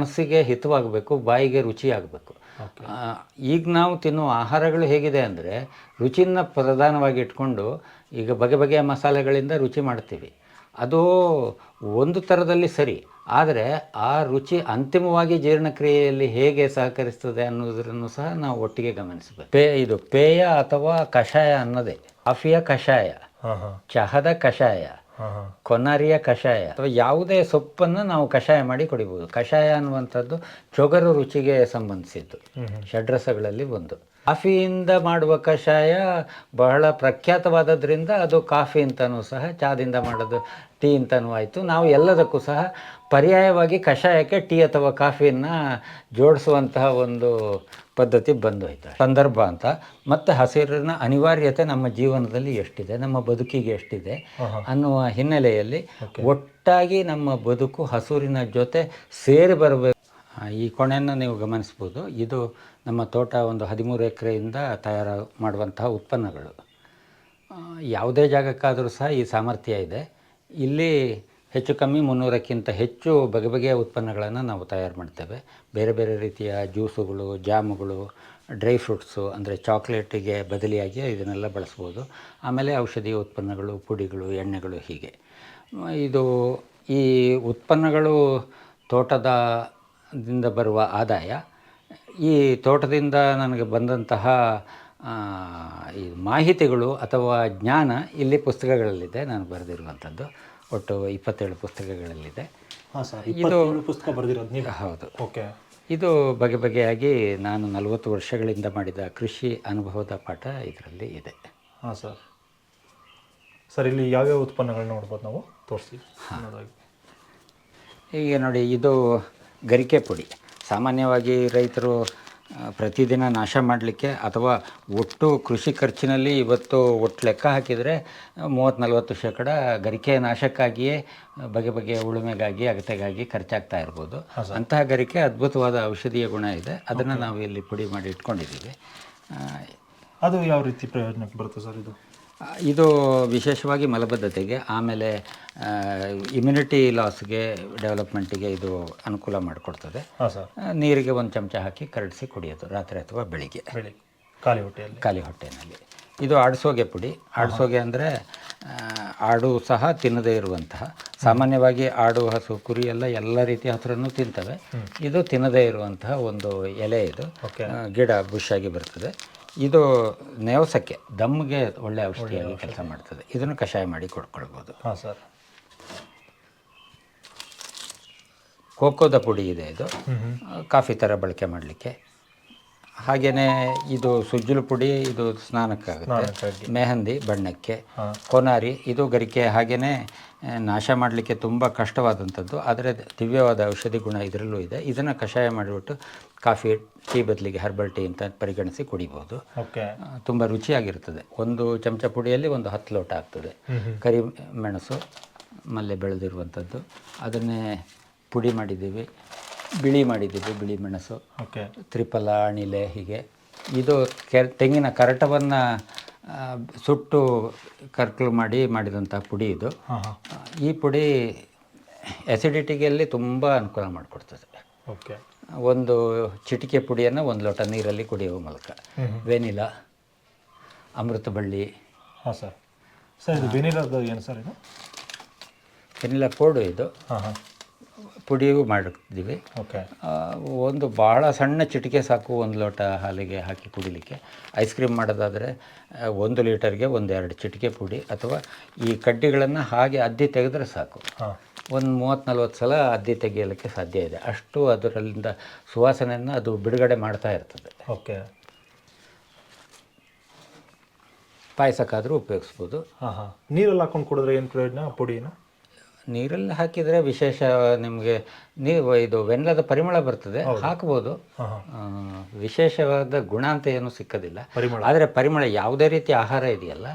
ಮನಸ್ಸಿಗೆ ಹಿತವಾಗಬೇಕು ಬಾಯಿಗೆ ರುಚಿ ಆಗಬೇಕು. ಈಗ ನಾವು ತಿನ್ನುವ ಆಹಾರಗಳು ಹೇಗಿದೆ ಅಂದರೆ ರುಚಿನ ಪ್ರಧಾನವಾಗಿ ಇಟ್ಕೊಂಡು ಈಗ ಬಗೆ ಬಗೆಯ ಮಸಾಲೆಗಳಿಂದ ರುಚಿ ಮಾಡ್ತೀವಿ. ಅದು ಒಂದು ಥರದಲ್ಲಿ ಸರಿ ಆದರೆ ಆ ರುಚಿ ಅಂತಿಮವಾಗಿ ಜೀರ್ಣಕ್ರಿಯೆಯಲ್ಲಿ ಹೇಗೆ ಸಹಕರಿಸ್ತದೆ ಅನ್ನೋದನ್ನು ಸಹ ನಾವು ಒಟ್ಟಿಗೆ ಗಮನಿಸಬೇಕು. ಪೇ ಇದು ಪೇಯ ಅಥವಾ ಕಷಾಯ ಅನ್ನೋದೇ. ಕಾಫಿಯ ಕಷಾಯ ಚಹದ ಕಷಾಯ ಕೊನಾರಿಯ ಕಷಾಯ. ಅಥವಾ ಯಾವುದೇ ಸೊಪ್ಪನ್ನು ನಾವು ಕಷಾಯ ಮಾಡಿ ಕುಡಿಬೋದು. ಕಷಾಯ ಅನ್ನುವಂಥದ್ದು ಚೊಗರು ರುಚಿಗೆ ಸಂಬಂಧಿಸಿದ್ದು. ಷಡ್ರಸಗಳಲ್ಲಿ ಒಂದು. ಕಾಫಿಯಿಂದ ಮಾಡುವ ಕಷಾಯ ಬಹಳ ಪ್ರಖ್ಯಾತವಾದದ್ರಿಂದ ಅದು ಕಾಫಿ ಅಂತಲೂ ಸಹ ಚಹಾದಿಂದ ಮಾಡೋದು ಟೀ ಅಂತಲೂ ಆಯಿತು. ನಾವು ಎಲ್ಲದಕ್ಕೂ ಸಹ ಪರ್ಯಾಯವಾಗಿ ಕಷಾಯಕ್ಕೆ ಟೀ ಅಥವಾ ಕಾಫಿಯನ್ನು ಜೋಡಿಸುವಂತಹ ಒಂದು ಪದ್ಧತಿ ಬಂದು ಹೋಯ್ತು ಸಂದರ್ಭ ಅಂತ. ಮತ್ತು ಹಸಿರಿನ ಅನಿವಾರ್ಯತೆ ನಮ್ಮ ಜೀವನದಲ್ಲಿ ಎಷ್ಟಿದೆ ನಮ್ಮ ಬದುಕಿಗೆ ಎಷ್ಟಿದೆ ಅನ್ನುವ ಹಿನ್ನೆಲೆಯಲ್ಲಿ ಒಟ್ಟಾಗಿ ನಮ್ಮ ಬದುಕು ಹಸುರಿನ ಜೊತೆ ಸೇರಿ ಬರಬೇಕು. ಈ ಕೊಣೆಯನ್ನು ನೀವು ಗಮನಿಸ್ಬೋದು. ಇದು ನಮ್ಮ ತೋಟ ಒಂದು ಹದಿಮೂರು ಎಕರೆಯಿಂದ ತಯಾರು ಮಾಡುವಂತಹ ಉತ್ಪನ್ನಗಳು. ಯಾವುದೇ ಜಾಗಕ್ಕಾದರೂ ಸಹ ಈ ಸಾಮರ್ಥ್ಯ ಇದೆ. ಇಲ್ಲಿ ಹೆಚ್ಚು ಕಮ್ಮಿ ಮುನ್ನೂರಕ್ಕಿಂತ ಹೆಚ್ಚು ಬಗೆ ಬಗೆಯ ಉತ್ಪನ್ನಗಳನ್ನು ನಾವು ತಯಾರು ಮಾಡ್ತೇವೆ. ಬೇರೆ ಬೇರೆ ರೀತಿಯ ಜ್ಯೂಸುಗಳು, ಜಾಮುಗಳು, ಡ್ರೈ ಫ್ರೂಟ್ಸು, ಅಂದರೆ ಚಾಕ್ಲೇಟಿಗೆ ಬದಲಿಯಾಗಿ ಇದನ್ನೆಲ್ಲ ಬಳಸ್ಬೋದು. ಆಮೇಲೆ ಔಷಧೀಯ ಉತ್ಪನ್ನಗಳು, ಪುಡಿಗಳು, ಎಣ್ಣೆಗಳು ಹೀಗೆ. ಇದು ಈ ಉತ್ಪನ್ನಗಳು ತೋಟದ ದಿಂದ ಬರುವ ಆದಾಯ ಈ ತೋಟದಿಂದ ನನಗೆ ಬಂದಂತಹ ಈ ಮಾಹಿತಿಗಳು ಅಥವಾ ಜ್ಞಾನ ಇಲ್ಲಿ ಪುಸ್ತಕಗಳಲ್ಲಿದೆ. ನಾನು ಬರೆದಿರುವಂಥದ್ದು ಒಟ್ಟು ಇಪ್ಪತ್ತೇಳು ಪುಸ್ತಕಗಳಲ್ಲಿದೆ. ಹಾಂ ಸರ್ ಇಪ್ಪತ್ತೇಳು ಪುಸ್ತಕ ಬರೆದಿರೋದು ನೀವು? ಹೌದು. ಓಕೆ. ಇದು ಬಗೆ ಬಗೆಯಾಗಿ ನಾನು ನಲವತ್ತು ವರ್ಷಗಳಿಂದ ಮಾಡಿದ ಕೃಷಿ ಅನುಭವದ ಪಾಠ ಇದರಲ್ಲಿ ಇದೆ. ಹಾಂ ಸರ್. ಸರ್ ಇಲ್ಲಿ ಯಾವ್ಯಾವ ಉತ್ಪನ್ನಗಳನ್ನ ನೋಡ್ಬೋದು ನಾವು? ತೋರಿಸ್ತೀವಿ ಹಾಂ. ಈಗ ನೋಡಿ ಇದು ಗರಿಕೆ ಪುಡಿ. ಸಾಮಾನ್ಯವಾಗಿ ರೈತರು ಪ್ರತಿದಿನ ನಾಶ ಮಾಡಲಿಕ್ಕೆ ಅಥವಾ ಒಟ್ಟು ಕೃಷಿ ಖರ್ಚಿನಲ್ಲಿ ಇವತ್ತು ಒಟ್ಟು ಲೆಕ್ಕ ಹಾಕಿದರೆ ಮೂವತ್ತು ನಲವತ್ತು ಶೇಕಡ ಗರಿಕೆ ನಾಶಕ್ಕಾಗಿಯೇ ಬಗೆ ಬಗೆಯ ಉಳುಮೆಗಾಗಿ ಅಗತ್ಯಗಾಗಿ ಖರ್ಚಾಗ್ತಾ ಇರ್ಬೋದು. ಅಂತಹ ಗರಿಕೆ ಅದ್ಭುತವಾದ ಔಷಧೀಯ ಗುಣ ಇದೆ. ಅದನ್ನು ನಾವು ಇಲ್ಲಿ ಪುಡಿ ಮಾಡಿ ಇಟ್ಕೊಂಡಿದ್ದೀವಿ. ಅದು ಯಾವ ರೀತಿ ಪ್ರಯೋಜನಕ್ಕೆ ಬರುತ್ತೆ ಸರ್ ಇದು? ಇದು ವಿಶೇಷವಾಗಿ ಮಲಬದ್ಧತೆಗೆ ಆಮೇಲೆ ಇಮ್ಯುನಿಟಿ ಲಾಸ್ಗೆ ಡೆವಲಪ್ಮೆಂಟಿಗೆ ಇದು ಅನುಕೂಲ ಮಾಡಿಕೊಡ್ತದೆ. ಹಾಂ ಸರ್. ನೀರಿಗೆ ಒಂದು ಚಮಚ ಹಾಕಿ ಕರಡಿಸಿ ಕುಡಿಯೋದು ರಾತ್ರಿ ಅಥವಾ ಬೆಳಿಗ್ಗೆ. ಬೆಳಿಗ್ಗೆ ಖಾಲಿ ಹೊಟ್ಟೆಯಲ್ಲಿ. ಖಾಲಿ ಹೊಟ್ಟೆಯಲ್ಲಿ ಇದು ಆಡಿಸೋಗೆ ಪುಡಿ. ಆಡಿಸೋಗೆ ಅಂದರೆ ಆಡು ಸಹ ತಿನ್ನದೇ ಇರುವಂತಹ ಸಾಮಾನ್ಯವಾಗಿ ಆಡು ಹಸು ಕುರಿ ಎಲ್ಲ ಎಲ್ಲ ರೀತಿಯ ಹಸುರನ್ನು ತಿಂತವೆ. ಇದು ತಿನ್ನದೇ ಇರುವಂತಹ ಒಂದು ಎಲೆ ಇದು. ಗಿಡ ಬುಷ್ ಆಗಿ ಬರ್ತದೆ. ಇದು ನೇವಸಕ್ಕೆ ದಮ್ಗೆ ಒಳ್ಳೆ ಔಷಧಿಯಾಗಿ ಕೆಲಸ ಮಾಡ್ತದೆ. ಇದನ್ನು ಕಷಾಯ ಮಾಡಿ ಕೊಡ್ಕೊಳ್ಬೋದು. ಹಾಂ ಸರ್. ಕೋಕೋದ ಪುಡಿ ಇದೆ ಇದು. ಕಾಫಿ ಥರ ಬಳಕೆ ಮಾಡಲಿಕ್ಕೆ ಹಾಗೆಯೇ ಇದು ಸುಜ್ಜುಲು ಪುಡಿ ಇದು ಸ್ನಾನಕ್ಕಾಗುತ್ತೆ. ಸ್ನಾನಕ್ಕಾಗಿ. ಮೆಹಂದಿ ಬಣ್ಣಕ್ಕೆ. ಕೋನಾರಿ ಇದು ಗರಿಕೆ ಹಾಗೆಯೇ ನಾಶ ಮಾಡಲಿಕ್ಕೆ ತುಂಬ ಕಷ್ಟವಾದಂಥದ್ದು. ಆದರೆ ದಿವ್ಯವಾದ ಔಷಧಿ ಗುಣ ಇದರಲ್ಲೂ ಇದೆ. ಇದನ್ನು ಕಷಾಯ ಮಾಡಿಬಿಟ್ಟು ಕಾಫಿ ಟೀ ಬದಲಿಗೆ ಹರ್ಬಲ್ ಟೀ ಅಂತ ಪರಿಗಣಿಸಿ ಕುಡಿಬೋದು. ಓಕೆ. ತುಂಬ ರುಚಿಯಾಗಿರ್ತದೆ ಒಂದು ಚಮಚ ಪುಡಿಯಲ್ಲಿ ಒಂದು ಹತ್ತು ಲೋಟ ಆಗ್ತದೆ. ಕರಿ ಮೆಣಸು ಮಲ್ಲೆ ಬೆಳೆದಿರುವಂಥದ್ದು. ಅದನ್ನೇ ಪುಡಿ ಮಾಡಿದ್ದೀವಿ. ಬಿಳಿ ಮಾಡಿದ್ದೀವಿ ಬಿಳಿ ಮೆಣಸು. ಓಕೆ. ತ್ರಿಪಲ ಅಣಿಲೆ ಹೀಗೆ. ಇದು ಕೆ ತೆಂಗಿನ ಕರಟವನ್ನು ಸುಟ್ಟು ಕರ್ಕಲು ಮಾಡಿ ಮಾಡಿದಂಥ ಪುಡಿ ಇದು. ಈ ಪುಡಿ ಎಸಿಡಿಟಿಗೆಲ್ಲಿ ತುಂಬ ಅನುಕೂಲ ಮಾಡಿಕೊಡ್ತದೆ. ಓಕೆ. ಒಂದು ಚಿಟಿಕೆ ಪುಡಿಯನ್ನು ಒಂದು ಲೋಟ ನೀರಲ್ಲಿ ಕುಡಿಯುವ ಮೂಲಕ. ವೆನಿಲಾ ಅಮೃತ ಬಳ್ಳಿ. ಹಾಂ ಸರ್. ಸರ್ ಇದು ವೆನಿಲಾದ ಏನು ಸರ್ ಇದು? ವೆನಿಲಾ ಕೋಡು ಇದು. ಹಾಂ ಹಾಂ. ಪುಡಿಯೂ ಮಾಡಿರ್ತೀವಿ. ಓಕೆ ಒಂದು ಭಾಳ ಸಣ್ಣ ಚಿಟಿಕೆ ಸಾಕು ಒಂದು ಲೋಟ ಹಾಲಿಗೆ ಹಾಕಿ ಕುಡಿಲಿಕ್ಕೆ. ಐಸ್ ಕ್ರೀಮ್ ಮಾಡೋದಾದರೆ ಒಂದು ಲೀಟರ್ಗೆ ಒಂದೆರಡು ಚಿಟಿಕೆ ಪುಡಿ ಅಥವಾ ಈ ಕಡ್ಡಿಗಳನ್ನು ಹಾಗೆ ಅದ್ದಿ ತೆಗೆದ್ರೆ ಸಾಕು. ಹಾಂ. ಒಂದು ಮೂವತ್ತು ನಲ್ವತ್ತು ಸಲ ಅದ್ದಿ ತೆಗೆಯಲಿಕ್ಕೆ ಸಾಧ್ಯ ಇದೆ. ಅಷ್ಟು ಅದರಲ್ಲಿಂದ ಸುವಾಸನೆಯನ್ನು ಅದು ಬಿಡುಗಡೆ ಮಾಡ್ತಾ ಇರ್ತದೆ. ಓಕೆ ಪಾಯಸಕ್ಕಾದರೂ ಉಪಯೋಗಿಸ್ಬೋದು. ಹಾಂ ಹಾಂ. ನೀರಲ್ಲಿ ಹಾಕೊಂಡು ಕುಡಿದ್ರೆ ಏನು ಪ್ರಯೋಜನ? ಪುಡಿನ? ನೀರಲ್ಲಿ ಹಾಕಿದರೆ ವಿಶೇಷ ನಿಮಗೆ ನೀವು ಇದು ವೆನ್ಲದ ಪರಿಮಳ ಬರ್ತದೆ ಹಾಕ್ಬೋದು. ವಿಶೇಷವಾದ ಗುಣ ಅಂತ ಏನು ಸಿಕ್ಕೋದಿಲ್ಲ. ಪರಿಮಳ. ಆದರೆ ಪರಿಮಳ ಯಾವುದೇ ರೀತಿ ಆಹಾರ ಇದೆಯಲ್ಲ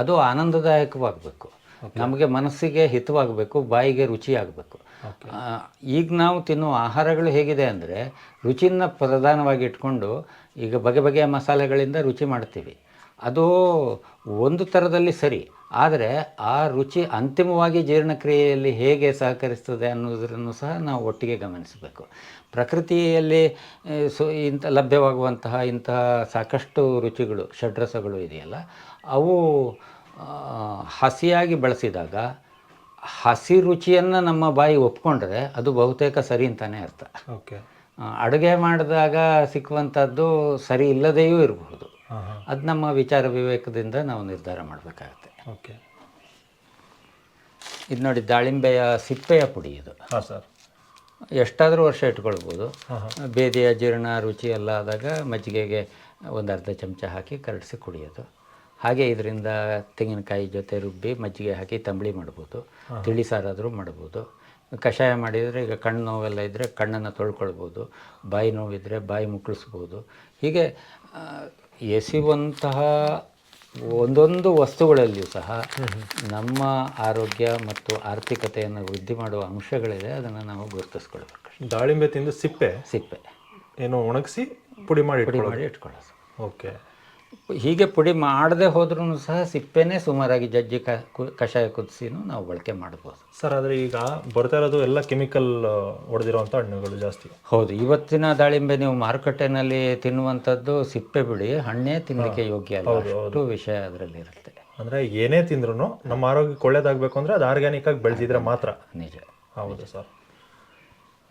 ಅದು ಆನಂದದಾಯಕವಾಗಬೇಕು. ನಮಗೆ ಮನಸ್ಸಿಗೆ ಹಿತವಾಗಬೇಕು ಬಾಯಿಗೆ ರುಚಿ ಆಗಬೇಕು. ಈಗ ನಾವು ತಿನ್ನುವ ಆಹಾರಗಳು ಹೇಗಿದೆ ಅಂದರೆ ರುಚಿನ ಪ್ರಧಾನವಾಗಿ ಇಟ್ಕೊಂಡು ಈಗ ಬಗೆ ಬಗೆಯ ಮಸಾಲೆಗಳಿಂದ ರುಚಿ ಮಾಡ್ತೀವಿ. ಅದು ಒಂದು ಥರದಲ್ಲಿ ಸರಿ ಆದರೆ ಆ ರುಚಿ ಅಂತಿಮವಾಗಿ ಜೀರ್ಣಕ್ರಿಯೆಯಲ್ಲಿ ಹೇಗೆ ಸಹಕರಿಸ್ತದೆ ಅನ್ನೋದನ್ನು ಸಹ ನಾವು ಒಟ್ಟಿಗೆ ಗಮನಿಸಬೇಕು. ಪ್ರಕೃತಿಯಲ್ಲಿ ಸು ಇಂಥ ಲಭ್ಯವಾಗುವಂತಹ ಇಂತಹ ಸಾಕಷ್ಟು ರುಚಿಗಳು ಷಡ್ರಸಗಳು ಇದೆಯಲ್ಲ ಅವು ಹಸಿಯಾಗಿ ಬಳಸಿದಾಗ ಹಸಿ ರುಚಿಯನ್ನು ನಮ್ಮ ಬಾಯಿ ಒಪ್ಕೊಂಡ್ರೆ ಅದು ಬಹುತೇಕ ಸರಿ ಅಂತಾನೆ ಅರ್ಥ. ಓಕೆ. ಅಡುಗೆ ಮಾಡಿದಾಗ ಸಿಕ್ಕುವಂಥದ್ದು ಸರಿ ಇಲ್ಲದೆಯೂ ಇರಬಹುದು. ಅದು ನಮ್ಮ ವಿಚಾರ ವಿವೇಕದಿಂದ ನಾವು ನಿರ್ಧಾರ ಮಾಡಬೇಕಾಗತ್ತೆ. ಓಕೆ. ಇದು ನೋಡಿ ದಾಳಿಂಬೆಯ ಸಿಪ್ಪೆಯ ಪುಡಿ ಇದು. ಹಾಂ ಸರ್. ಎಷ್ಟಾದರೂ ವರ್ಷ ಇಟ್ಕೊಳ್ಬೋದು. ಬೇದಿಯ ಜೀರ್ಣ ರುಚಿ ಎಲ್ಲ ಆದಾಗ ಮಜ್ಜಿಗೆಗೆ ಒಂದು ಅರ್ಧ ಚಮಚ ಹಾಕಿ ಕರಡಿಸಿ ಕುಡಿಯೋದು. ಹಾಗೆ ಇದರಿಂದ ತೆಂಗಿನಕಾಯಿ ಜೊತೆ ರುಬ್ಬಿ ಮಜ್ಜಿಗೆ ಹಾಕಿ ತಂಬಳಿ ಮಾಡ್ಬೋದು. ತಿಳಿ ಸಾರಾದರೂ ಮಾಡ್ಬೋದು. ಕಷಾಯ ಮಾಡಿದರೆ ಈಗ ಕಣ್ಣು ನೋವೆಲ್ಲ ಇದ್ದರೆ ಕಣ್ಣನ್ನು ತೊಳ್ಕೊಳ್ಬೋದು. ಬಾಯಿ ನೋವಿದ್ದರೆ ಬಾಯಿ ಮುಕ್ಕಳಿಸ್ಬೋದು. ಹೀಗೆ ಎಸೆಯುವಂತಹ ಒಂದೊಂದು ವಸ್ತುಗಳಲ್ಲಿಯೂ ಸಹ ನಮ್ಮ ಆರೋಗ್ಯ ಮತ್ತು ಆರ್ಥಿಕತೆಯನ್ನು ವೃದ್ಧಿ ಮಾಡುವ ಅಂಶಗಳಿದೆ. ಅದನ್ನು ನಾವು ಗುರುತಿಸ್ಕೊಳ್ಬೇಕು. ದಾಳಿಂಬೆ ತಿಂದು ಸಿಪ್ಪೆ ಸಿಪ್ಪೆ. ಏನೋ ಒಣಗಿಸಿ ಪುಡಿ ಮಾಡಿ ಪುಡಿ ಮಾಡಿ ಇಟ್ಕೊಳ್ಳೋದು. ಓಕೆ. ಹೀಗೆ ಪುಡಿ ಮಾಡದೆ ಹೋದ್ರೂ ಸಹ ಸಿಪ್ಪೆನೇ ಸುಮಾರಾಗಿ ಜಜ್ಜಿ ಕಷಾಯ ಕುದಿಸಿನೂ ನಾವು ಬಳಕೆ ಮಾಡ್ಬೋದು. ಸರ್ ಆದರೆ ಈಗ ಬರ್ತಾ ಇರೋದು ಎಲ್ಲ ಕೆಮಿಕಲ್ ಹೊಡೆದಿರುವಂಥ ಹಣ್ಣುಗಳು ಜಾಸ್ತಿ. ಹೌದು ಇವತ್ತಿನ ದಾಳಿಂಬೆ ನೀವು ಮಾರುಕಟ್ಟೆನಲ್ಲಿ ತಿನ್ನುವಂಥದ್ದು ಸಿಪ್ಪೆ ಬಿಡಿ ಹಣ್ಣೇ ತಿನ್ನಲಿಕ್ಕೆ ಯೋಗ್ಯ ಅಲ್ಲ. ಅಷ್ಟು ವಿಷಯ ಅದರಲ್ಲಿ ಇರುತ್ತೆ. ಅಂದರೆ ಏನೇ ತಿಂದ್ರೂ ನಮ್ಮ ಆರೋಗ್ಯಕ್ಕೆ ಒಳ್ಳೇದಾಗಬೇಕು ಅಂದರೆ ಅದು ಆರ್ಗ್ಯಾನಿಕ್ ಆಗಿ ಬೆಳೆದಿದ್ರೆ ಮಾತ್ರ. ನಿಜ. ಹೌದು ಸರ್.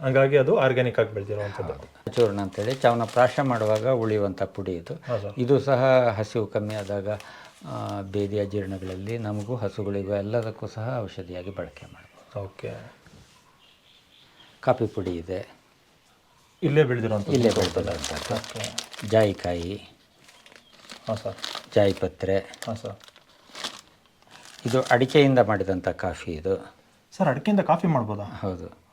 ಹಂಗಾಗಿ ಅದು ಆರ್ಗ್ಯಾನಿಕ್ ಆಗಿ ಬೆಳೆದಿರುವಂಥದ್ದು. ಚೂರ್ಣ ಅಂತೇಳಿ ಚವನಪ್ರಾಶ ಮಾಡುವಾಗ ಉಳಿಯುವಂಥ ಪುಡಿ ಇದು. ಇದು ಸಹ ಹಸಿವು ಕಮ್ಮಿ ಆದಾಗ ಬೇದಿಯ ಜೀರ್ಣಗಳಲ್ಲಿ ನಮಗೂ ಹಸುಗಳಿಗೂ ಎಲ್ಲದಕ್ಕೂ ಸಹ ಔಷಧಿಯಾಗಿ ಬಳಕೆ ಮಾಡ್ಬೋದು. ಓಕೆ. ಕಾಫಿ ಪುಡಿ ಇದೆ. ಇಲ್ಲೇ ಬೆಳೆದಿರುವಂಥ ಇಲ್ಲೇ ಬೆಳೆದಿರುವಂಥದ್ದು. ಓಕೆ. ಜಾಯಿಕಾಯಿ. ಹಾಂ ಸರ್. ಜಾಯಿಪತ್ರೆ. ಹಾಂ ಸರ್. ಇದು ಅಡಿಕೆಯಿಂದ ಮಾಡಿದಂಥ ಕಾಫಿ ಇದು. ಸರ್ ಅಡಿಕೆಯಿಂದ ಕಾಫಿ ಮಾಡ್ಬೋದಾ? ಹೌದು.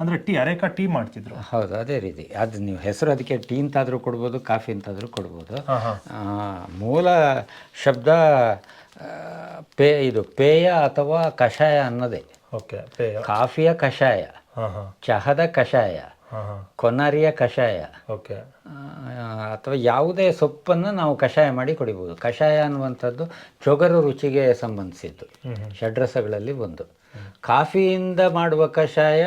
ಅಂದರೆ ಟೀ ಅರೇಕ ಟೀ ಮಾಡ್ತಿದ್ರು. ಹೌದು ಅದೇ ರೀತಿ. ಅದು ನೀವು ಹೆಸರು ಅದಕ್ಕೆ ಟೀ ಅಂತಾದರೂ ಕೊಡ್ಬೋದು ಕಾಫಿ ಅಂತಾದರೂ ಕೊಡ್ಬೋದು. ಮೂಲ ಶಬ್ದ ಪೇ ಇದು ಪೇಯ ಅಥವಾ ಕಷಾಯ ಅನ್ನೋದೇ. ಓಕೆ ಪೇಯ. ಕಾಫಿಯ ಕಷಾಯ ಚಹದ ಕಷಾಯ ಕೊನಾರಿಯ ಕಷಾಯ ಓಕೆ. ಅಥವಾ ಯಾವುದೇ ಸೊಪ್ಪನ್ನು ನಾವು ಕಷಾಯ ಮಾಡಿ ಕುಡಿಬೋದು. ಕಷಾಯ ಅನ್ನುವಂಥದ್ದು ಚೊಗರು ರುಚಿಗೆ ಸಂಬಂಧಿಸಿದ್ದು. ಷಡ್ರಸಗಳಲ್ಲಿ ಒಂದು. ಕಾಫಿಯಿಂದ ಮಾಡುವ ಕಷಾಯ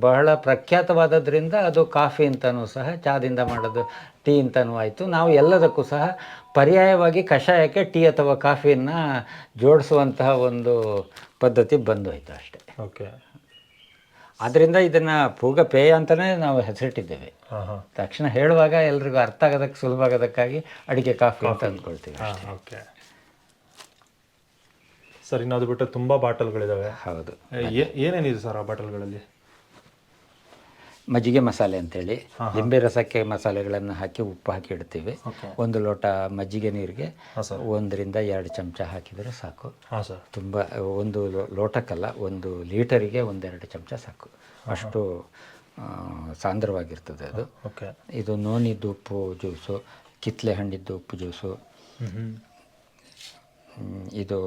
ಬಹಳ ಪ್ರಖ್ಯಾತವಾದದ್ರಿಂದ ಅದು ಕಾಫಿ ಅಂತನೂ ಸಹ ಚಹಾದಿಂದ ಮಾಡೋದು ಟೀ ಅಂತಲೂ ಆಯಿತು. ನಾವು ಎಲ್ಲದಕ್ಕೂ ಸಹ ಪರ್ಯಾಯವಾಗಿ ಕಷಾಯಕ್ಕೆ ಟೀ ಅಥವಾ ಕಾಫಿಯನ್ನು ಜೋಡಿಸುವಂತಹ ಒಂದು ಪದ್ಧತಿ ಬಂದು ಹೋಯ್ತು ಅಷ್ಟೇ. ಓಕೆ. ಆದ್ದರಿಂದ ಇದನ್ನು ಪೂಗ ಪೇಯ ಅಂತಲೇ ನಾವು ಹೆಸರಿಟ್ಟಿದ್ದೇವೆ. ತಕ್ಷಣ ಹೇಳುವಾಗ ಎಲ್ರಿಗೂ ಅರ್ಥ ಆಗೋದಕ್ಕೆ ಸುಲಭ ಆಗೋದಕ್ಕಾಗಿ ಅಡಿಕೆ ಕಾಫಿ ಅಂತ ಅಂದ್ಕೊಳ್ತೀವಿ ಓಕೆ. ಸರ್ ಇನ್ನು ಅದು ಬಿಟ್ಟು ತುಂಬ ಬಾಟಲ್ಗಳಿದ್ದಾವೆ ಹೌದು. ಏನೇನಿದೆ ಸರ್ ಆ ಬಾಟಲ್ಗಳಲ್ಲಿ? ಮಜ್ಜಿಗೆ ಮಸಾಲೆ ಅಂತೇಳಿ. ಲಿಂಬೆ ರಸಕ್ಕೆ ಮಸಾಲೆಗಳನ್ನು ಹಾಕಿ ಉಪ್ಪು ಹಾಕಿ ಇಡ್ತೀವಿ. ಒಂದು ಲೋಟ ಮಜ್ಜಿಗೆ ನೀರಿಗೆ ಒಂದರಿಂದ ಎರಡು ಚಮಚ ಹಾಕಿದರೆ ಸಾಕು. ತುಂಬ ಒಂದು ಲೋಟಕ್ಕಲ್ಲ ಒಂದು ಲೀಟರಿಗೆ ಒಂದೆರಡು ಚಮಚ ಸಾಕು. ಅಷ್ಟು ಸಾಂದ್ರವಾಗಿರ್ತದೆ ಅದು. ಓಕೆ. ಇದು ನೋನಿದ್ದು ಉಪ್ಪು ಜ್ಯೂಸು ಕಿತ್ತಲೆ ಹಣ್ಣಿದ್ದು ಉಪ್ಪು ಜ್ಯೂಸು. ಇದು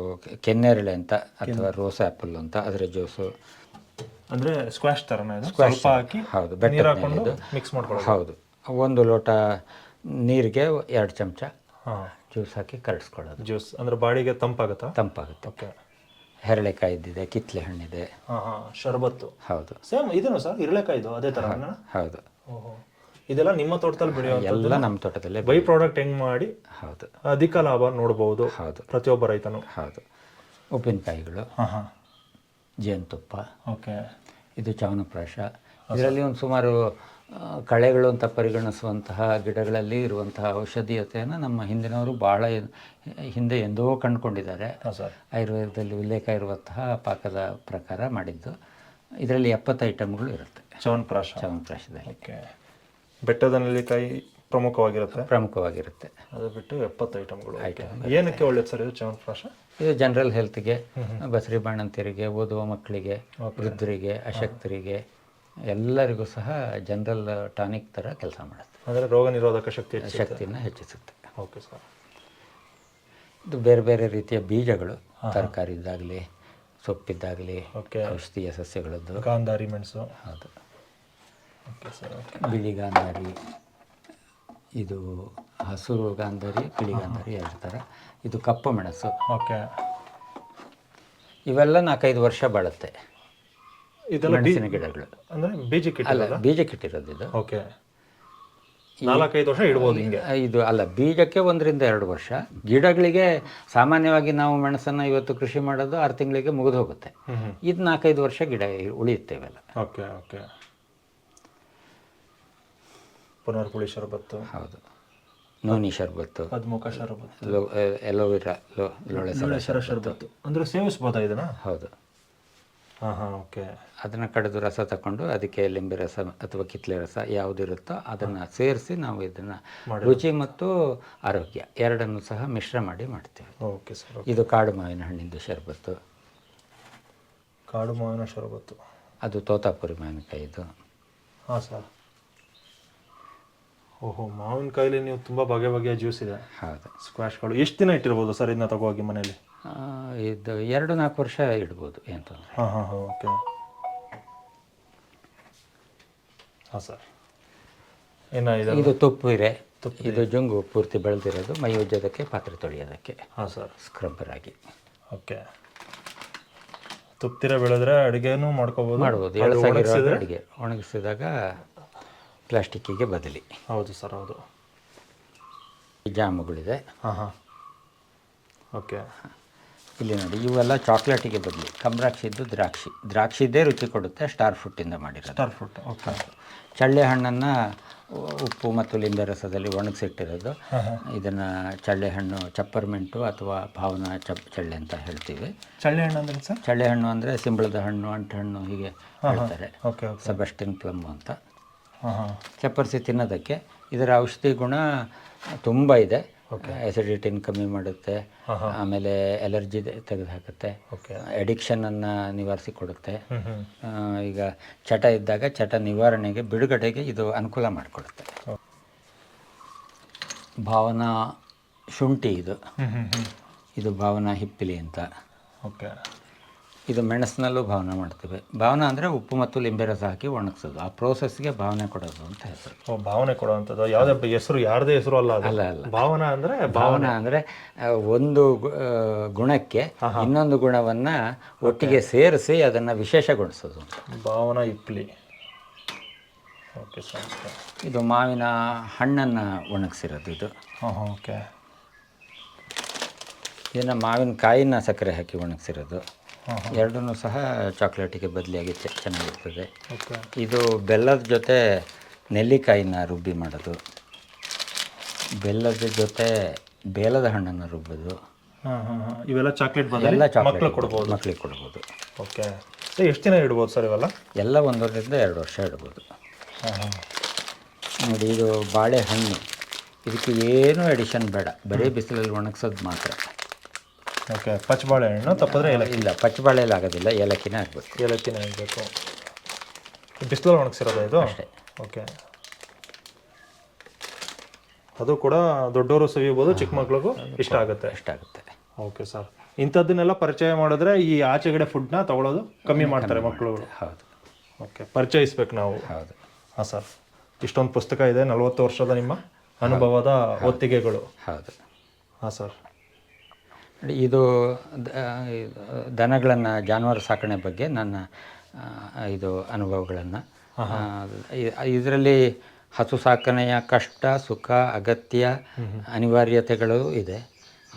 ಕೆನ್ನೇರಳೆ ಅಂತ ಅಥವಾ ರೋಸ್ ಆಪಲ್ ಅಂತ ಅದರ ಜ್ಯೂಸು. ಅಂದರೆ ಸ್ಕ್ವಾಶ್ ಥರನೇ ಸ್ವಲ್ಪ ಹಾಕಿ ಹೌದು ಹಾಕೊಂಡು ಮಿಕ್ಸ್ ಮಾಡ್ಕೊಳ್ಳೋದು. ಹೌದು ಒಂದು ಲೋಟ ನೀರಿಗೆ ಎರಡು ಚಮಚ ಜ್ಯೂಸ್ ಹಾಕಿ ಕರಡಿಸ್ಕೊಳ್ಳೋದು ಜ್ಯೂಸ್ ಅಂದರೆ ಬಾಡಿಗೆ ತಂಪಾಗುತ್ತಾ? ತಂಪಾಗುತ್ತೆ. ಓಕೆ. ಇದೆ ಕಿತ್ಲೆ ಹಣ್ಣಿದೆ ಶರ್ಬತ್ತು. ಹೌದು. ಸೇಮ್ ಇದೇನು ಸರ್ ಹಿರಳೆಕಾಯಿದು ಅದೇ ಥರ ಹೌದು. ಓಹೋ. ಇದೆಲ್ಲ ನಿಮ್ಮ ತೋಟದಲ್ಲಿ ಬೆಳೆಯೋ ಎಲ್ಲ ನಮ್ಮ ತೋಟದಲ್ಲೇ ಬೈ ಪ್ರಾಡಕ್ಟ್ ಹೆಂಗ್ ಮಾಡಿ ಹೌದು. ಅಧಿಕ ಲಾಭ ನೋಡಬಹುದು ಹೌದು. ಪ್ರತಿಯೊಬ್ಬ ರೈತನು? ಹೌದು. ಉಪ್ಪಿನಕಾಯಿಗಳು ಜೇನುತುಪ್ಪ ಓಕೆ. ಇದು ಚವನಪ್ರಾಶ ಇದರಲ್ಲಿ ಒಂದು ಸುಮಾರು ಕಳೆಗಳು ಅಂತ ಪರಿಗಣಿಸುವಂತಹ ಗಿಡಗಳಲ್ಲಿ ಇರುವಂತಹ ಔಷಧೀಯತೆಯನ್ನು ನಮ್ಮ ಹಿಂದಿನವರು ಬಹಳ ಹಿಂದೆ ಎಂದೋ ಕಂಡುಕೊಂಡಿದ್ದಾರೆ. ಆಯುರ್ವೇದದಲ್ಲಿ ಉಲ್ಲೇಖ ಇರುವಂತಹ ಪಾಕದ ಪ್ರಕಾರ ಮಾಡಿದ್ದು. ಇದರಲ್ಲಿ ಎಪ್ಪತ್ತು ಐಟಮ್ಗಳು ಇರುತ್ತೆ. ಚವನ್ಪ್ರಾಶ ಚವನಪ್ರಾಶದಲ್ಲಿ ಓಕೆ. ಬೆಟ್ಟದ ನೆಲ್ಲಿಕಾಯಿ ಪ್ರಮುಖವಾಗಿರುತ್ತೆ? ಪ್ರಮುಖವಾಗಿರುತ್ತೆ. ಅದು ಬಿಟ್ಟು ಎಪ್ಪತ್ತು ಐಟಮ್ಗಳು. ಏನಕ್ಕೆ ಒಳ್ಳೇದು ಸರ್ ಇದು ಚವನ್ಪ್ರಾಶ ಇದು ಜನರಲ್ ಹೆಲ್ತ್ಗೆ ಬಸರಿ ಬಾಣಂತಿಯರಿಗೆ ಓದುವ ಮಕ್ಕಳಿಗೆ ವೃದ್ಧರಿಗೆ ಅಶಕ್ತರಿಗೆ ಎಲ್ಲರಿಗೂ ಸಹ ಜನರಲ್ ಟಾನಿಕ್ ಥರ ಕೆಲಸ ಮಾಡುತ್ತೆ. ಅಂದರೆ ರೋಗ ನಿರೋಧಕ ಶಕ್ತಿ ಶಕ್ತಿಯನ್ನು ಹೆಚ್ಚಿಸುತ್ತೆ. Okay sir. ಇದು ಬೇರೆ ಬೇರೆ ರೀತಿಯ ಬೀಜಗಳು ತರಕಾರಿದ್ದಾಗಲಿ ಸೊಪ್ಪಿದ್ದಾಗಲಿ ಔಷಧೀಯ ಸಸ್ಯಗಳದ್ದು. ಗಾಂಧಾರಿ ಮೆಣಸು. ಹೌದು. ಓಕೆ ಸರ್ ಓಕೆ ಬಿಳಿ ಗಾಂಧಾರಿ ಇದು ಹಸಿರು ಗಾಂಧಾರಿ ಬಿಳಿ ಗಾಂಧಾರಿ ಎರಡು ಥರ ಇದು ಕಪ್ಪು ಮೆಣಸು. ಓಕೆ ಇವೆಲ್ಲ ನಾಲ್ಕೈದು ವರ್ಷ ಬಾಳುತ್ತೆ. ಇದೆಲ್ಲ ಮೆಣಸಿನ ಗಿಡಗಳು. ಅಂದರೆ ಬೀಜಕ್ಕೆ ಅಲ್ಲ ಇಟ್ಟಿರೋದಾ ಬೀಜಕ್ಕಿಟ್ಟಿರೋದು ಇದು. ಓಕೆ ನಾಲ್ಕೈದು ವರ್ಷ ಇಡ್ಬೋದು ಹಿಂಗೆ. ಇದು ಅಲ್ಲ ಬೀಜಕ್ಕೆ ಒಂದರಿಂದ ಎರಡು ವರ್ಷ. ಗಿಡಗಳಿಗೆ ಸಾಮಾನ್ಯವಾಗಿ ನಾವು ಮೆಣಸನ್ನು ಇವತ್ತು ಕೃಷಿ ಮಾಡೋದು ಆರು ತಿಂಗಳಿಗೆ ಮುಗಿದು ಹೋಗುತ್ತೆ. ಹ್ಮ್ ಇದು ನಾಲ್ಕೈದು ವರ್ಷ ಗಿಡ ಉಳಿಯುತ್ತೆ ಇವೆಲ್ಲ. ಓಕೆ ಓಕೆ ಪುನರ್ಪುಳಿ ಶರಬತ್ತು. ಹೌದು. ನೋನಿ ಶರಬತ್ತು. ಪದ್ಮುಖ ಶರಬತ್ತು. ಲೋ ಎಲೋವೆರಾ ಲೋ ಲೊಳೆ ಸರ ಶರ ಶರಬತ್ತು. ಅಂದರೆ ಸೇವಿಸ್ಬೋದಾ ಇದನ್ನ? ಹೌದು. ಹಾಂ ಹಾಂ ಓಕೆ. ಅದನ್ನು ಕಡಿದು ರಸ ತಗೊಂಡು ಅದಕ್ಕೆ ಲಿಂಬೆ ರಸ ಅಥವಾ ಕಿತ್ಲೆ ರಸ ಯಾವುದಿರುತ್ತೋ ಅದನ್ನು ಸೇರಿಸಿ ನಾವು ಇದನ್ನು ರುಚಿ ಮತ್ತು ಆರೋಗ್ಯ ಎರಡನ್ನು ಸಹ ಮಿಶ್ರ ಮಾಡಿ ಮಾಡ್ತೇವೆ. ಓಕೆ ಸರ್ ಇದು ಕಾಡು ಮಾವಿನ ಹಣ್ಣಿಂದು ಶರಬತ್ತು. ಕಾಡು ಮಾವಿನ ಶರಬತ್ತು. ಅದು ತೋತಾಪುರಿ ಮಾವಿನಕಾಯಿ ಇದು ಹಾಂ ಸರ್. ಓಹೋ ಮಾವಿನಕಾಯಿಲಿ ನೀವು ತುಂಬಾ ಬಗೆ ಬಗೆಯ ಜ್ಯೂಸ್ ಇದೆ. ಹೌದು. ಸ್ಕ್ವಾಶ್ಗಳು ಎಷ್ಟು ದಿನ ಇಟ್ಟಿರ್ಬೋದು ಸರ್ ಇದನ್ನ ತಗೋಗಿ ಮನೇಲಿ? ಆ, ಇದು ಎರಡು ನಾಲ್ಕು ವರ್ಷ ಇಡ್ಬೋದು ಏನು ತೊಂದರೆ ಹಾಂ ಹಾಂ ಹಾಂ ಓಕೆ. ಹಾಂ ಸರ್. ಏನ ಇದು ಇದು. ಇದೆ ಇದು. ಜುಂಗು ಪೂರ್ತಿ ಬೆಳೆದಿರೋದು ಮೈ ಉಜ್ಜೋದಕ್ಕೆ ಪಾತ್ರೆ ತೊಳೆಯೋದಕ್ಕೆ. ಹಾಂ ಸರ್. ಸ್ಕ್ರಬ್ಬರ್ ಆಗಿ. ಓಕೆ. ತುಪ್ತಿರ ಬೆಳೆದ್ರೆ ಅಡುಗೆನೂ ಮಾಡ್ಕೋಬೋದು? ಮಾಡ್ಬೋದು. ಎಳಸಾಗಿರೋ ಒಣಗ್ಸಿದ್ರೆ- ಅಡುಗೆ. ಒಣಗಿಸಿದಾಗ ಪ್ಲಾಸ್ಟಿಕ್ಕಿಗೆ ಬದಲಿ. ಹೌದು ಸರ್ ಹೌದು. ಜಾಮುಗಳಿದೆ. ಹಾಂ ಹಾಂ. ಓಕೆ. ಇಲ್ಲಿ ನೋಡಿ ಇವೆಲ್ಲ ಚಾಕ್ಲೇಟಿಗೆ ಬದಲಿ. ಕಮ್ರಾಕ್ಷಿದ್ದು ದ್ರಾಕ್ಷಿ. ದ್ರಾಕ್ಷಿದೇ ರುಚಿ ಕೊಡುತ್ತೆ ಸ್ಟಾರ್ ಫ್ರೂಟಿಂದ ಮಾಡಿರೋದು. Star fruit okay. ಚಳ್ಳೆ ಹಣ್ಣನ್ನು ಉಪ್ಪು ಮತ್ತು ಲಿಂಬೆ ರಸದಲ್ಲಿ ಒಣಗಿಸಿಟ್ಟಿರೋದು. ಇದನ್ನು ಚಳ್ಳೆ ಹಣ್ಣು ಚಪ್ಪರ್ಮೆಂಟು ಅಥವಾ ಭಾವನಾ ಚಪ್ ಚಳ್ಳೆ ಅಂತ ಹೇಳ್ತೀವಿ. ಚಳ್ಳೆ ಹಣ್ಣು ಅಂದರೆ ಸರ್? ಚಳ್ಳೆ ಹಣ್ಣು ಅಂದರೆ ಸಿಂಬಳದ ಹಣ್ಣು ಅಂಟು ಹಣ್ಣು ಹೀಗೆ ಹೇಳ್ತಾರೆ. ಸಬಸ್ಟಿನ್ ಪ್ಲಮ್ ಅಂತ. ಚಪ್ಪರಿಸಿ ತಿನ್ನೋದಕ್ಕೆ ಇದರ ಔಷಧಿ ಗುಣ ತುಂಬ ಇದೆ. ಎಸಿಡಿಟಿನ ಕಮ್ಮಿ ಮಾಡುತ್ತೆ. ಆಮೇಲೆ ಎಲರ್ಜಿ ತೆಗೆದುಹಾಕುತ್ತೆ. ಹಾಕುತ್ತೆ ಓಕೆ ಅಡಿಕ್ಷನನ್ನು ನಿವಾರಿಸಿ ಕೊಡುತ್ತೆ. ಈಗ ಚಟ ಇದ್ದಾಗ ಚಟ ನಿವಾರಣೆಗೆ ಬಿಡುಗಡೆಗೆ ಇದು ಅನುಕೂಲ ಮಾಡಿಕೊಡುತ್ತೆ. ಭಾವನಾ ಶುಂಠಿ ಇದು. ಇದು ಭಾವನಾ ಹಿಪ್ಪಿಲಿ ಅಂತ. ಓಕೆ ಇದು ಮೆಣಸಿನಲ್ಲೂ ಭಾವನೆ ಮಾಡ್ತೀವಿ. ಭಾವನೆ ಅಂದರೆ ಉಪ್ಪು ಮತ್ತು ಲಿಂಬೆ ರಸ ಹಾಕಿ ಒಣಗಿಸೋದು. ಆ ಪ್ರೋಸೆಸ್ಗೆ ಭಾವನೆ ಕೊಡೋದು ಅಂತ ಹೆಸರು. ಓ ಭಾವನೆ ಕೊಡುವಂಥದ್ದು. ಯಾವುದೇ ಹೆಸರು ಯಾರದೇ ಹೆಸರು ಅಲ್ಲ ಅದು. ಅಲ್ಲ ಅಲ್ಲ. ಭಾವನಾ ಅಂದರೆ ಭಾವನೆ ಅಂದರೆ ಒಂದು ಗು- ಆ, ಗುಣಕ್ಕೆ ಇನ್ನೊಂದು ಗುಣವನ್ನು ಒಟ್ಟಿಗೆ ಸೇರಿಸಿ ಅದನ್ನು ವಿಶೇಷಗೊಳಿಸೋದು. ಅಂತ ಭಾವನಾ ಇಪ್ಲಿ ಓಕೆ ಸರ್ ಇದು ಮಾವಿನ ಹಣ್ಣನ್ನು ಒಣಗಿಸಿರೋದು ಇದು. ಹಾಂ ಹಾಂ ಓಕೆ. ಇದನ್ನು ಮಾವಿನಕಾಯಿನ ಸಕ್ಕರೆ ಹಾಕಿ ಒಣಗಿಸಿರೋದು. ಹಾಂ ಎರಡನ್ನೂ ಸಹ ಚಾಕ್ಲೇಟಿಗೆ ಬದಲಿಯಾಗಿ ಚೆನ್ನಾಗಿರ್ತದೆ. ಇದು ಬೆಲ್ಲದ ಜೊತೆ ನೆಲ್ಲಿಕಾಯಿನ ರುಬ್ಬಿ ಮಾಡೋದು. ಬೆಲ್ಲದ ಜೊತೆ ಬೇಲದ ಹಣ್ಣನ್ನು ರುಬ್ಬೋದು. ಇವೆಲ್ಲ ಚಾಕ್ಲೇಟ್ ಎಲ್ಲ ಚಾಕ್ಲೇಟ್ ಕೊಡ್ಬೋದು. ಮಕ್ಕಳಿಗೆ ಕೊಡ್ಬೋದು. ಓಕೆ. ಸರ್ ಎಷ್ಟು ದಿನ ಇಡ್ಬೋದು ಸರ್ ಇವೆಲ್ಲ? ಎಲ್ಲ ಒಂದರಿಂದ ಎರಡು ವರ್ಷ ಇಡ್ಬೋದು. ನೋಡಿ ಇದು ಬಾಳೆಹಣ್ಣು. ಇದಕ್ಕೆ ಏನೂ ಎಡಿಷನ್ ಬೇಡ. ಬರೀ ಬಿಸಿಲಲ್ಲಿ ಒಣಗಿಸೋದು ಮಾತ್ರ. ಓಕೆ ಪಚ್ಚಬಾಳೆ ಬಾಳೆಹಣ್ಣು ತಪ್ಪಿದ್ರೆ ಏಲಕ್ಕಿ? ಇಲ್ಲ ಪಚ್ಚ ಬಾಳೆಯಲ್ಲಿ ಆಗೋದಿಲ್ಲ ಏಲಕ್ಕಿನೇ ಆಗಬೇಕು. ಏಲಕ್ಕಿನೇ ಆಗಬೇಕು. ಬಿಸಿಲಲ್ಲಿ ಒಣಗಿಸಿರೋದು ಇದು? ಅಷ್ಟೇ. ಓಕೆ. ಅದು ಕೂಡ ದೊಡ್ಡವರು ಸವಿಬೋದು ಚಿಕ್ಕ ಮಕ್ಳಿಗೂ ಇಷ್ಟ ಆಗುತ್ತೆ. ಇಷ್ಟ ಆಗುತ್ತೆ. Okay sir. ಇಂಥದ್ದನ್ನೆಲ್ಲ ಪರಿಚಯ ಮಾಡಿದ್ರೆ ಈ ಆಚೆಗಡೆ ಫುಡ್ನ ತಗೊಳ್ಳೋದು ಕಮ್ಮಿ ಮಾಡ್ತಾರೆ ಮಕ್ಕಳು ಹೌದು. ಓಕೆ ಪರಿಚಯಿಸ್ಬೇಕು ನಾವು. ಹೌದು. ಹಾಂ ಸರ್. ಇಷ್ಟೊಂದು ಪುಸ್ತಕ ಇದೆ ನಲವತ್ತು ವರ್ಷದ ನಿಮ್ಮ ಅನುಭವದ ಒತ್ತಿಗೆಗಳು. ಹೌದು. ಹಾಂ ಸರ್. ಇದು ದನಗಳನ್ನು ಜಾನುವಾರು ಸಾಕಣೆ ಬಗ್ಗೆ ನನ್ನ ಇದು ಅನುಭವಗಳನ್ನು. ಇದರಲ್ಲಿ ಹಸು ಸಾಕಣೆಯ ಕಷ್ಟ ಸುಖ ಅಗತ್ಯ ಅನಿವಾರ್ಯತೆಗಳು ಇದೆ.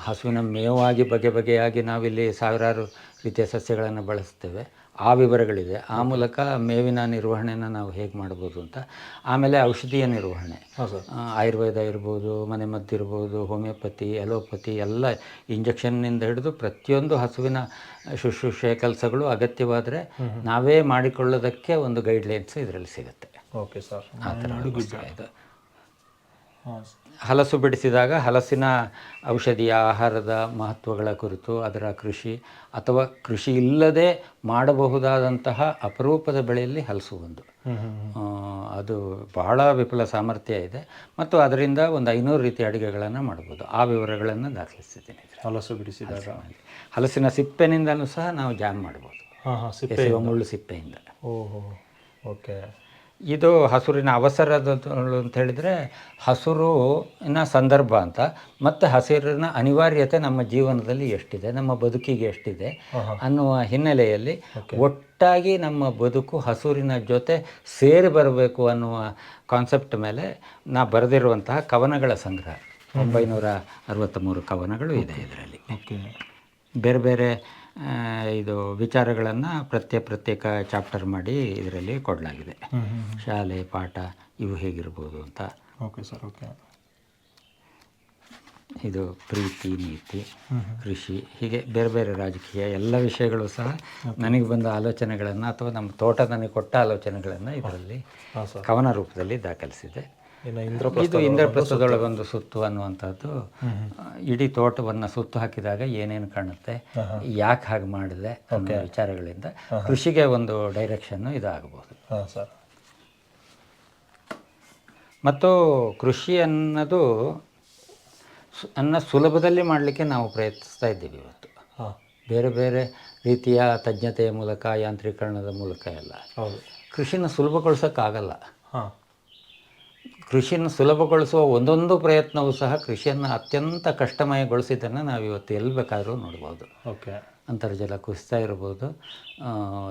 ಹಸುವಿನ ಮೇವಾಗಿ ಬಗೆ ಬಗೆಯಾಗಿ ನಾವಿಲ್ಲಿ ಸಾವಿರಾರು ರೀತಿಯ ಸಸ್ಯಗಳನ್ನು ಬಳಸ್ತೇವೆ. ಆ ವಿವರಗಳಿದೆ ಆ ಮೂಲಕ ಮೇವಿನ ನಿರ್ವಹಣೆನ ನಾವು ಹೇಗೆ ಮಾಡ್ಬೋದು ಅಂತ. ಆಮೇಲೆ ಔಷಧೀಯ ನಿರ್ವಹಣೆ. ಆಯುರ್ವೇದ ಇರ್ಬೋದು ಮನೆಮದ್ದು ಇರ್ಬೋದು ಹೋಮಿಯೋಪತಿ ಎಲೋಪತಿ ಎಲ್ಲ ಇಂಜೆಕ್ಷನ್ನಿಂದ ಹಿಡಿದು ಪ್ರತಿಯೊಂದು ಹಸುವಿನ ಶುಶ್ರೂಷೆ ಕೆಲಸಗಳು ಅಗತ್ಯವಾದರೆ ನಾವೇ ಮಾಡಿಕೊಳ್ಳೋದಕ್ಕೆ ಒಂದು ಗೈಡ್ಲೈನ್ಸ್ ಇದರಲ್ಲಿ ಸಿಗುತ್ತೆ. Okay sir. ಆ ಥರ ಇದು. ಹಲಸು ಬಿಡಿಸಿದಾಗ ಹಲಸಿನ ಔಷಧಿಯ ಆಹಾರದ ಮಹತ್ವಗಳ ಕುರಿತು ಅದರ ಕೃಷಿ ಅಥವಾ ಕೃಷಿ ಇಲ್ಲದೆ ಮಾಡಬಹುದಾದಂತಹ ಅಪರೂಪದ ಬೆಳೆಯಲ್ಲಿ ಹಲಸು ಒಂದು. ಅದು ಬಹಳ ವಿಪುಲ ಸಾಮರ್ಥ್ಯ ಇದೆ. ಮತ್ತು ಅದರಿಂದ ಒಂದು ಐನೂರು ರೀತಿಯ ಅಡುಗೆಗಳನ್ನು ಮಾಡ್ಬೋದು ಆ ವಿವರಗಳನ್ನು ದಾಖಲಿಸಿದ್ದೀನಿ ಹಲಸು ಬಿಡಿಸಿದಾಗ. ಹಲಸಿನ ಸಿಪ್ಪೆನಿಂದಲೂ ಸಹ ನಾವು ಜಾಮ್ ಮಾಡ್ಬೋದು ಮುಳ್ಳು ಸಿಪ್ಪೆಯಿಂದ. ಓಹೋ ಓಕೆ. ಇದು ಹಸುರಿನ ಅವಸರದ ಅಂತ ಹೇಳಿದರೆ ಹಸುರಿನ ಸಂದರ್ಭ ಅಂತ ಮತ್ತು ಹಸಿರಿನ ಅನಿವಾರ್ಯತೆ ನಮ್ಮ ಜೀವನದಲ್ಲಿ ಎಷ್ಟಿದೆ ನಮ್ಮ ಬದುಕಿಗೆ ಎಷ್ಟಿದೆ ಅನ್ನುವ ಹಿನ್ನೆಲೆಯಲ್ಲಿ ಒಟ್ಟಾಗಿ ನಮ್ಮ ಬದುಕು ಹಸುರಿನ ಜೊತೆ ಸೇರಿ ಬರಬೇಕು ಅನ್ನುವ ಕಾನ್ಸೆಪ್ಟ್ ಮೇಲೆ ನಾ ಬರೆದಿರುವಂತಹ ಕವನಗಳ ಸಂಗ್ರಹ. ಒಂಬೈನೂರ ಅರವತ್ತ್ಮೂರು ಕವನಗಳು ಇದೆ ಇದರಲ್ಲಿ. ಬೇರೆ ಬೇರೆ ಇದು ವಿಚಾರಗಳನ್ನು ಪ್ರತ್ಯೇಕ ಪ್ರತ್ಯೇಕ ಚಾಪ್ಟರ್ ಮಾಡಿ ಇದರಲ್ಲಿ ಕೊಡಲಾಗಿದೆ. ಶಾಲೆ ಪಾಠ ಇವು ಹೇಗಿರ್ಬೋದು ಅಂತ. Okay sir okay. ಇದು ಪ್ರೀತಿ ನೀತಿ ಕೃಷಿ ಹೀಗೆ ಬೇರೆ ಬೇರೆ ರಾಜಕೀಯ ಎಲ್ಲ ವಿಷಯಗಳು ಸಹ ನನಗೆ ಬಂದ ಆಲೋಚನೆಗಳನ್ನು ಅಥವಾ ನಮ್ಮ ತೋಟ ನನಗೆ ಕೊಟ್ಟ ಆಲೋಚನೆಗಳನ್ನು ಇದರಲ್ಲಿ ಕವನ ರೂಪದಲ್ಲಿ ದಾಖಲಿಸಿದೆ. ಇದು ಇಂದ್ರಪ್ರಸ್ಥದೊಳಗೊಂದು ಸುತ್ತು ಅನ್ನುವಂಥದ್ದು. ಇಡೀ ತೋಟವನ್ನು ಸುತ್ತು ಹಾಕಿದಾಗ ಏನೇನು ಕಾಣುತ್ತೆ ಯಾಕೆ ಹಾಗೆ ಮಾಡಿದೆ ಅನ್ನೋ ವಿಚಾರಗಳಿಂದ ಕೃಷಿಗೆ ಒಂದು ಡೈರೆಕ್ಷನ್ನು ಇದಾಗಬಹುದು ಸರ್. ಮತ್ತು ಕೃಷಿ ಅನ್ನೋದು ಅನ್ನ ಸುಲಭದಲ್ಲಿ ಮಾಡಲಿಕ್ಕೆ ನಾವು ಪ್ರಯತ್ನಿಸ್ತಾ ಇದ್ದೀವಿ ಇವತ್ತು. ಬೇರೆ ಬೇರೆ ರೀತಿಯ ತಜ್ಞತೆಯ ಮೂಲಕ ಯಾಂತ್ರೀಕರಣದ ಮೂಲಕ ಎಲ್ಲ. ಕೃಷಿನ ಸುಲಭಗೊಳಿಸೋಕ್ಕಾಗಲ್ಲ. ಕೃಷಿನ ಸುಲಭಗೊಳಿಸುವ ಒಂದೊಂದು ಪ್ರಯತ್ನವೂ ಸಹ ಕೃಷಿಯನ್ನು ಅತ್ಯಂತ ಕಷ್ಟಮಯಗೊಳಿಸಿದ್ದನ್ನು ನಾವು ಇವತ್ತು ಎಲ್ಲಿ ಬೇಕಾದರೂ ನೋಡ್ಬೋದು. ಓಕೆ. ಅಂತರ್ಜಲ ಕುಸಿತಾ ಇರ್ಬೋದು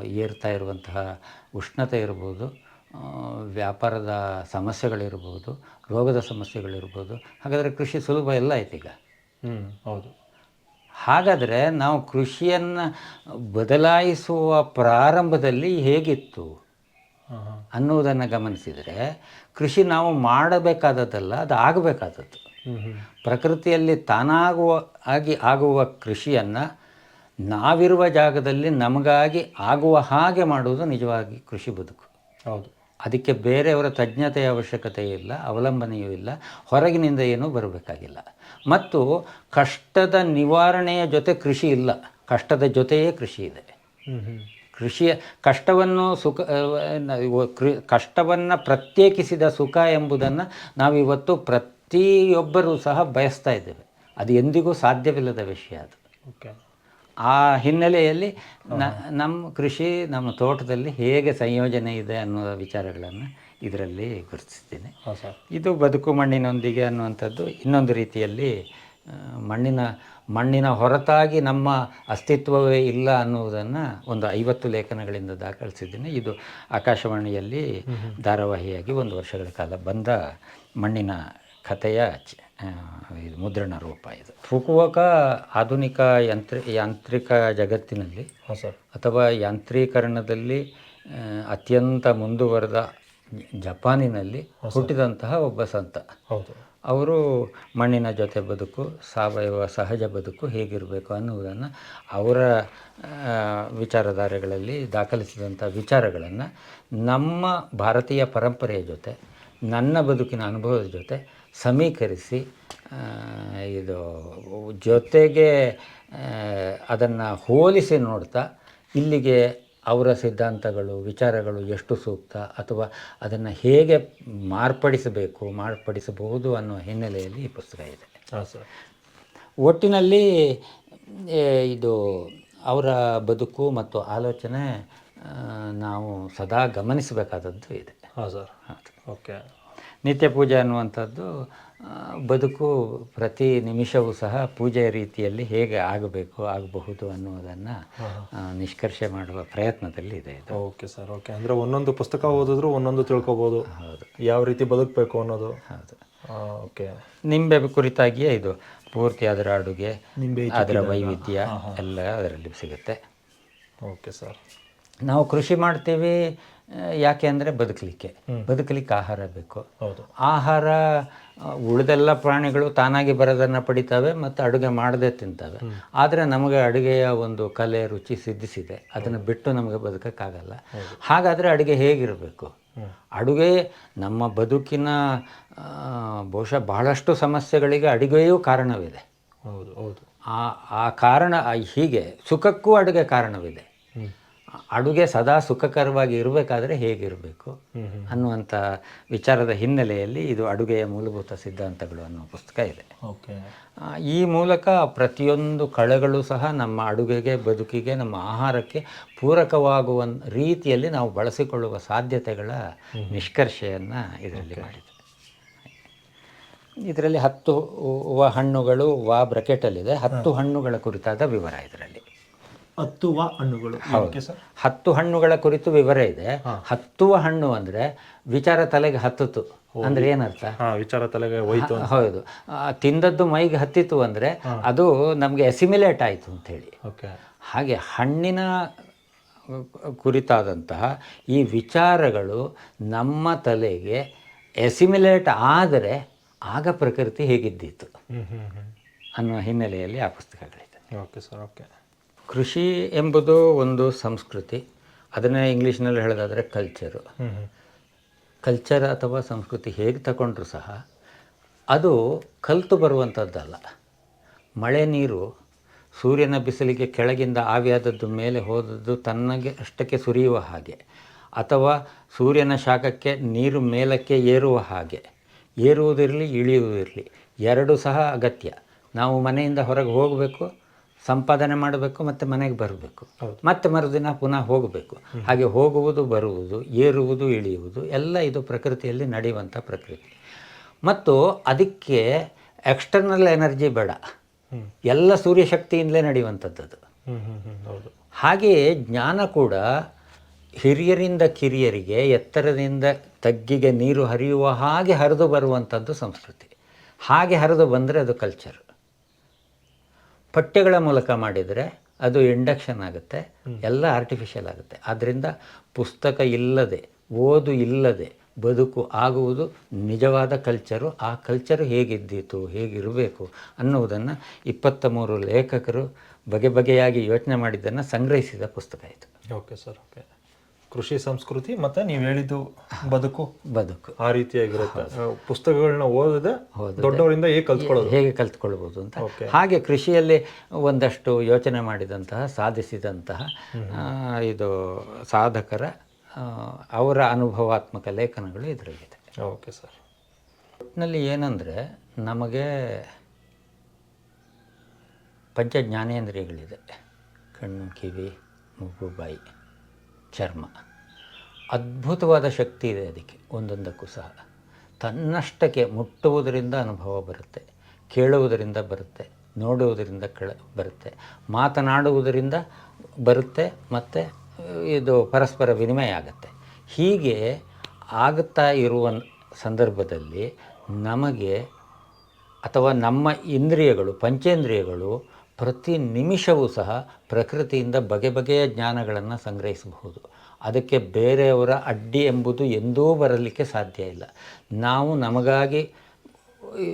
ಏರ್ತಾ ಇರುವಂತಹ ಉಷ್ಣತೆ ಇರ್ಬೋದು ವ್ಯಾಪಾರದ ಸಮಸ್ಯೆಗಳಿರ್ಬೋದು ರೋಗದ ಸಮಸ್ಯೆಗಳಿರ್ಬೋದು. ಹಾಗಾದರೆ ಕೃಷಿ ಸುಲಭ ಎಲ್ಲ ಆಯ್ತು ಹ್ಞೂ ಹೌದು. ಹಾಗಾದರೆ ನಾವು ಕೃಷಿಯನ್ನು ಬದಲಾಯಿಸುವ ಪ್ರಾರಂಭದಲ್ಲಿ ಹೇಗಿತ್ತು ಅನ್ನುವುದನ್ನು ಗಮನಿಸಿದರೆ ಕೃಷಿ ನಾವು ಮಾಡಬೇಕಾದದ್ದಲ್ಲ ಅದು ಆಗಬೇಕಾದದ್ದು. ಪ್ರಕೃತಿಯಲ್ಲಿ ತಾನಾಗುವ ಆಗಿ ಆಗುವ ಕೃಷಿಯನ್ನು ನಾವಿರುವ ಜಾಗದಲ್ಲಿ ನಮಗಾಗಿ ಆಗುವ ಹಾಗೆ ಮಾಡುವುದು ನಿಜವಾಗಿ ಕೃಷಿ ಬದುಕು. ಹೌದು. ಅದಕ್ಕೆ ಬೇರೆಯವರ ತಜ್ಞತೆಯ ಅವಶ್ಯಕತೆ ಇಲ್ಲ ಅವಲಂಬನೆಯೂ ಇಲ್ಲ ಹೊರಗಿನಿಂದ ಏನೂ ಬರಬೇಕಾಗಿಲ್ಲ. ಮತ್ತು ಕಷ್ಟದ ನಿವಾರಣೆಯ ಜೊತೆ ಕೃಷಿ ಇಲ್ಲ ಕಷ್ಟದ ಜೊತೆಯೇ ಕೃಷಿ ಇದೆ. ಕೃಷಿಯ ಕಷ್ಟವನ್ನು ಸುಖ ಕೃ ಕಷ್ಟವನ್ನು ಪ್ರತ್ಯೇಕಿಸಿದ ಸುಖ ಎಂಬುದನ್ನು ನಾವಿವತ್ತು ಪ್ರತಿಯೊಬ್ಬರೂ ಸಹ ಬಯಸ್ತಾ ಇದ್ದೇವೆ. ಅದು ಎಂದಿಗೂ ಸಾಧ್ಯವಿಲ್ಲದ ವಿಷಯ ಅದು. ಓಕೆ. ಆ ಹಿನ್ನೆಲೆಯಲ್ಲಿ ನ ನಮ್ಮ ಕೃಷಿ ನಮ್ಮ ತೋಟದಲ್ಲಿ ಹೇಗೆ ಸಂಯೋಜನೆ ಇದೆ ಅನ್ನೋ ವಿಚಾರಗಳನ್ನು ಇದರಲ್ಲಿ ಗುರುತಿಸ್ತೀನಿ. ಇದು ಬದುಕು ಮಣ್ಣಿನೊಂದಿಗೆ ಅನ್ನುವಂಥದ್ದು ಇನ್ನೊಂದು ರೀತಿಯಲ್ಲಿ ಮಣ್ಣಿನ ಮಣ್ಣಿನ ಹೊರತಾಗಿ ನಮ್ಮ ಅಸ್ತಿತ್ವವೇ ಇಲ್ಲ ಅನ್ನುವುದನ್ನು ಒಂದು ಐವತ್ತು ಲೇಖನಗಳಿಂದ ದಾಖಲಿಸಿದ್ದೀನಿ. ಇದು ಆಕಾಶವಾಣಿಯಲ್ಲಿ ಧಾರಾವಾಹಿಯಾಗಿ ಒಂದು ವರ್ಷಗಳ ಕಾಲ ಬಂದ ಮಣ್ಣಿನ ಕಥೆಯ ಇದು ಮುದ್ರಣ ರೂಪ ಇದು. ಫುಕುವಕ ಆಧುನಿಕ ಯಂತ್ರ ಯಾಂತ್ರಿಕ ಜಗತ್ತಿನಲ್ಲಿ ಅಥವಾ ಯಾಂತ್ರೀಕರಣದಲ್ಲಿ ಅತ್ಯಂತ ಮುಂದುವರೆದ ಜಪಾನಿನಲ್ಲಿ ಹುಟ್ಟಿದಂತಹ ಒಬ್ಬ ಸಂತ. ಹೌದು. ಅವರು ಮಣ್ಣಿನ ಜೊತೆ ಬದುಕು, ಸಾವಯವ ಸಹಜ ಬದುಕು ಹೇಗಿರಬೇಕು ಅನ್ನುವುದನ್ನು ಅವರ ವಿಚಾರಧಾರೆಗಳಲ್ಲಿ ದಾಖಲಿಸಿದಂಥ ವಿಚಾರಗಳನ್ನು ನಮ್ಮ ಭಾರತೀಯ ಪರಂಪರೆಯ ಜೊತೆ, ನನ್ನ ಬದುಕಿನ ಅನುಭವದ ಜೊತೆ ಸಮೀಕರಿಸಿ ಇದು ಜೊತೆಗೆ ಅದನ್ನು ಹೋಲಿಸಿ ನೋಡ್ತಾ ಇಲ್ಲಿಗೆ ಅವರ ಸಿದ್ಧಾಂತಗಳು ವಿಚಾರಗಳು ಎಷ್ಟು ಸೂಕ್ತ ಅಥವಾ ಅದನ್ನು ಹೇಗೆ ಮಾರ್ಪಡಿಸಬೇಕು ಮಾರ್ಪಡಿಸಬಹುದು ಅನ್ನೋ ಹಿನ್ನೆಲೆಯಲ್ಲಿ ಈ ಪುಸ್ತಕ ಇದೆ. ಸರ್. ಒಟ್ಟಿನಲ್ಲಿ ಇದು ಅವರ ಬದುಕು ಮತ್ತು ಆಲೋಚನೆ ನಾವು ಸದಾ ಗಮನಿಸಬೇಕಾದದ್ದು ಇದೆ. ಹಾಂ ಸರ್. ಓಕೆ. ನಿತ್ಯ ಪೂಜೆ ಅನ್ನುವಂಥದ್ದು ಬದುಕು ಪ್ರತಿ ನಿಮಿಷವೂ ಸಹ ಪೂಜೆಯ ರೀತಿಯಲ್ಲಿ ಹೇಗೆ ಆಗಬೇಕು ಆಗಬಹುದು ಅನ್ನುವುದನ್ನು ನಿಷ್ಕರ್ಷೆ ಮಾಡುವ ಪ್ರಯತ್ನದಲ್ಲಿ ಇದೆ ಇದು. Okay sir okay. ಅಂದರೆ ಒಂದೊಂದು ಪುಸ್ತಕ ಓದಿದ್ರು ಒಂದೊಂದು ತಿಳ್ಕೊಬೋದು. ಯಾವ ರೀತಿ ಬದುಕಬೇಕು ಅನ್ನೋದು. ಹೌದು. ಓಕೆ. ನಿಂಬೆ ಕುರಿತಾಗಿಯೇ ಇದು ಪೂರ್ತಿ ಅದರ ಅಡುಗೆ ನಿಂಬೆ ಅದರ ವೈವಿಧ್ಯ ಎಲ್ಲ ಅದರಲ್ಲಿ ಸಿಗುತ್ತೆ. Okay sir. ನಾವು ಕೃಷಿ ಮಾಡ್ತೀವಿ ಯಾಕೆ ಅಂದರೆ ಬದುಕಲಿಕ್ಕೆ. ಬದುಕಲಿಕ್ಕೆ ಆಹಾರ ಬೇಕು. ಹೌದು. ಆಹಾರ ಉಳಿದೆಲ್ಲ ಪ್ರಾಣಿಗಳು ತಾನಾಗಿ ಬರೋದನ್ನು ಪಡಿತಾವೆ ಮತ್ತು ಅಡುಗೆ ಮಾಡದೆ ತಿಂತವೆ. ಆದರೆ ನಮಗೆ ಅಡುಗೆಯ ಒಂದು ಕಲೆ ರುಚಿ ಸಿದ್ಧಿಸಿದೆ. ಅದನ್ನು ಬಿಟ್ಟು ನಮಗೆ ಬದುಕೋಕ್ಕಾಗಲ್ಲ. ಹಾಗಾದರೆ ಅಡುಗೆ ಹೇಗಿರಬೇಕು? ಅಡುಗೆ ನಮ್ಮ ಬದುಕಿನ ಬಹುಶಃ ಬಹಳಷ್ಟು ಸಮಸ್ಯೆಗಳಿಗೆ ಅಡುಗೆಯೂ ಕಾರಣವಿದೆ. ಹೌದು ಹೌದು. ಆ ಆ ಕಾರಣ ಹೀಗೆ ಸುಖಕ್ಕೂ ಅಡುಗೆ ಕಾರಣವಿದೆ. ಅಡುಗೆ ಸದಾ ಸುಖಕರವಾಗಿ ಇರಬೇಕಾದ್ರೆ ಹೇಗಿರಬೇಕು ಅನ್ನುವಂಥ ವಿಚಾರದ ಹಿನ್ನೆಲೆಯಲ್ಲಿ ಇದು ಅಡುಗೆಯ ಮೂಲಭೂತ ಸಿದ್ಧಾಂತಗಳು ಅನ್ನೋ ಪುಸ್ತಕ ಇದೆ. ಓಕೆ. ಈ ಮೂಲಕ ಪ್ರತಿಯೊಂದು ಕಳೆಗಳು ಸಹ ನಮ್ಮ ಅಡುಗೆಗೆ ಬದುಕಿಗೆ ನಮ್ಮ ಆಹಾರಕ್ಕೆ ಪೂರಕವಾಗುವ ರೀತಿಯಲ್ಲಿ ನಾವು ಬಳಸಿಕೊಳ್ಳುವ ಸಾಧ್ಯತೆಗಳ ನಿಷ್ಕರ್ಷೆಯನ್ನು ಇದರಲ್ಲಿ ಮಾಡಿದೆ. ಇದರಲ್ಲಿ ಹತ್ತು ವ ಹಣ್ಣುಗಳು ವಾ ಬ್ರಕೆಟಲ್ಲಿದೆ. ಹತ್ತು ಹಣ್ಣುಗಳ ಕುರಿತಾದ ವಿವರ ಇದರಲ್ಲಿ. ಹತ್ತುವ ಹಣ್ಣುಗಳು. Okay sir. ಹತ್ತು ಹಣ್ಣುಗಳ ಕುರಿತು ವಿವರ ಇದೆ. ಹತ್ತುವ ಹಣ್ಣು ಅಂದರೆ ವಿಚಾರ ತಲೆಗೆ ಹತ್ತಿತು ಅಂದ್ರೆ ಏನರ್ಥ? ವಿಚಾರ ತಲೆಗೆ ಹೋಯ್ತು ಹೌದು. ತಿಂದದ್ದು ಮೈಗೆ ಹತ್ತಿತು ಅಂದರೆ ಅದು ನಮಗೆ ಎಸಿಮಿಲೇಟ್ ಆಯಿತು ಅಂತ ಹೇಳಿ ಹಾಗೆ ಹಣ್ಣಿನ ಕುರಿತಾದಂತಹ ಈ ವಿಚಾರಗಳು ನಮ್ಮ ತಲೆಗೆ ಎಸಿಮಿಲೇಟ್ ಆದರೆ ಆಗ ಪ್ರಕೃತಿ ಹೇಗಿದ್ದಿತ್ತು ಅನ್ನೋ ಹಿನ್ನೆಲೆಯಲ್ಲಿ ಆ ಪುಸ್ತಕಗಳಿದೆ ಓಕೆ ಸರ್ ಓಕೆ. ಕೃಷಿ ಎಂಬುದು ಒಂದು ಸಂಸ್ಕೃತಿ. ಅದನ್ನೇ ಇಂಗ್ಲೀಷ್ನಲ್ಲಿ ಹೇಳೋದಾದರೆ ಕಲ್ಚರು ಕಲ್ಚರ್ ಅಥವಾ ಸಂಸ್ಕೃತಿ ಹೇಗೆ ತಗೊಂಡ್ರು ಸಹ, ಅದು ಕಲಿತು ಬರುವಂಥದ್ದಲ್ಲ. ಮಳೆ ನೀರು ಸೂರ್ಯನ ಬಿಸಿಲಿಗೆ ಕೆಳಗಿಂದ ಆವಿಯಾದದ್ದು ಮೇಲೆ ಹೋದದ್ದು ತನ್ನಗೆ ಅಷ್ಟಕ್ಕೆ ಸುರಿಯುವ ಹಾಗೆ, ಅಥವಾ ಸೂರ್ಯನ ಶಾಖಕ್ಕೆ ನೀರು ಮೇಲಕ್ಕೆ ಏರುವ ಹಾಗೆ. ಏರುವುದಿರಲಿ, ಇಳಿಯುವುದಿರಲಿ, ಎರಡೂ ಸಹ ಅಗತ್ಯ. ನಾವು ಮನೆಯಿಂದ ಹೊರಗೆ ಹೋಗಬೇಕು ಸಂಪಾದನೆ ಮಾಡಬೇಕು ಮತ್ತು ಮನೆಗೆ ಬರಬೇಕು. ಮತ್ತೆ ಮರುದಿನ ಪುನಃ ಹೋಗಬೇಕು. ಹಾಗೆ ಹೋಗುವುದು ಬರುವುದು ಏರುವುದು ಇಳಿಯುವುದು ಎಲ್ಲ ಇದು ಪ್ರಕೃತಿಯಲ್ಲಿ ನಡೆಯುವಂಥ ಪ್ರಕೃತಿ ಮತ್ತು ಅದಕ್ಕೆ ಎಕ್ಸ್ಟರ್ನಲ್ ಎನರ್ಜಿ ಬೇಡ. ಎಲ್ಲ ಸೂರ್ಯಶಕ್ತಿಯಿಂದಲೇ ನಡೆಯುವಂಥದ್ದು ಹೌದು. ಹಾಗೆಯೇ ಜ್ಞಾನ ಕೂಡ ಹಿರಿಯರಿಂದ ಕಿರಿಯರಿಗೆ ಎತ್ತರದಿಂದ ತಗ್ಗಿಗೆ ನೀರು ಹರಿಯುವ ಹಾಗೆ ಹರಿದು ಬರುವಂಥದ್ದು ಸಂಸ್ಕೃತಿ. ಹಾಗೆ ಹರಿದು ಬಂದರೆ ಅದು ಕಲ್ಚರ್ ಪಠ್ಯಗಳ ಮೂಲಕ ಮಾಡಿದರೆ ಅದು ಇಂಡಕ್ಷನ್ ಆಗುತ್ತೆ, ಎಲ್ಲ ಆರ್ಟಿಫಿಷಿಯಲ್ ಆಗುತ್ತೆ. ಆದ್ದರಿಂದ ಪುಸ್ತಕ ಇಲ್ಲದೆ, ಓದು ಇಲ್ಲದೆ, ಬದುಕು ಆಗುವುದು ನಿಜವಾದ ಕಲ್ಚರು ಆ ಕಲ್ಚರು ಹೇಗಿದ್ದಿತು, ಹೇಗಿರಬೇಕು ಅನ್ನುವುದನ್ನು ಇಪ್ಪತ್ತ ಮೂರು ಲೇಖಕರು ಬಗೆ ಬಗೆಯಾಗಿ ಯೋಚನೆ ಮಾಡಿದ್ದನ್ನು ಸಂಗ್ರಹಿಸಿದ ಪುಸ್ತಕ ಇದು. ಓಕೆ ಸರ್ ಓಕೆ ಕೃಷಿ ಸಂಸ್ಕೃತಿ ಮತ್ತೆ ನೀವು ಹೇಳಿದ್ದು ಬದುಕು. ಬದುಕು. ಆ ರೀತಿಯಾಗಿರುತ್ತೆ. ಪುಸ್ತಕಗಳನ್ನ ಓದದೆ ದೊಡ್ಡವರಿಂದ ಹೇಗೆ ಕಲ್ತ್ಕೊಳ್ಳೋದು? ಹೇಗೆ ಕಲ್ತ್ಕೊಳ್ಬೋದು ಅಂತ. ಹಾಗೆ ಕೃಷಿಯಲ್ಲಿ ಒಂದಷ್ಟು ಯೋಚನೆ ಮಾಡಿದಂತಹ ಸಾಧಿಸಿದಂತಹ ಇದು ಸಾಧಕರ ಅವರ ಅನುಭವಾತ್ಮಕ ಲೇಖನಗಳು ಇದರಲ್ಲಿದೆ. Okay sir. ಒಟ್ಟಿನಲ್ಲಿ ಏನಂದರೆ ನಮಗೆ ಪಂಚ ಜ್ಞಾನೇಂದ್ರಿಯಗಳಿದೆ ಕಣ್ಣು ಕಿವಿ ಮೂಗು ಬಾಯಿ. ಚರ್ಮ. ಅದ್ಭುತವಾದ ಶಕ್ತಿ ಇದೆ ಅದಕ್ಕೆ, ಒಂದೊಂದಕ್ಕೂ ಸಹ. ತನ್ನಷ್ಟಕ್ಕೆ ಮುಟ್ಟುವುದರಿಂದ ಅನುಭವ ಬರುತ್ತೆ, ಕೇಳುವುದರಿಂದ ಬರುತ್ತೆ, ನೋಡುವುದರಿಂದ ಕೆಳ, ಬರುತ್ತೆ. ಮಾತನಾಡುವುದರಿಂದ ಬರುತ್ತೆ ಮತ್ತು ಇದು ಪರಸ್ಪರ ವಿನಿಮಯ ಆಗುತ್ತೆ. ಹೀಗೆ ಆಗುತ್ತಾ ಇರುವ ಸಂದರ್ಭದಲ್ಲಿ ನಮಗೆ ಅಥವಾ ನಮ್ಮ ಇಂದ್ರಿಯಗಳು, ಪಂಚೇಂದ್ರಿಯಗಳು ಪ್ರತಿ ನಿಮಿಷವೂ ಸಹ ಪ್ರಕೃತಿಯಿಂದ ಬಗೆ ಬಗೆಯ ಜ್ಞಾನಗಳನ್ನು ಸಂಗ್ರಹಿಸಬಹುದು. ಅದಕ್ಕೆ ಬೇರೆಯವರ ಅಡ್ಡಿ ಎಂಬುದು ಎಂದೂ ಬರಲಿಕ್ಕೆ ಸಾಧ್ಯ ಇಲ್ಲ. ನಾವು ನಮಗಾಗಿ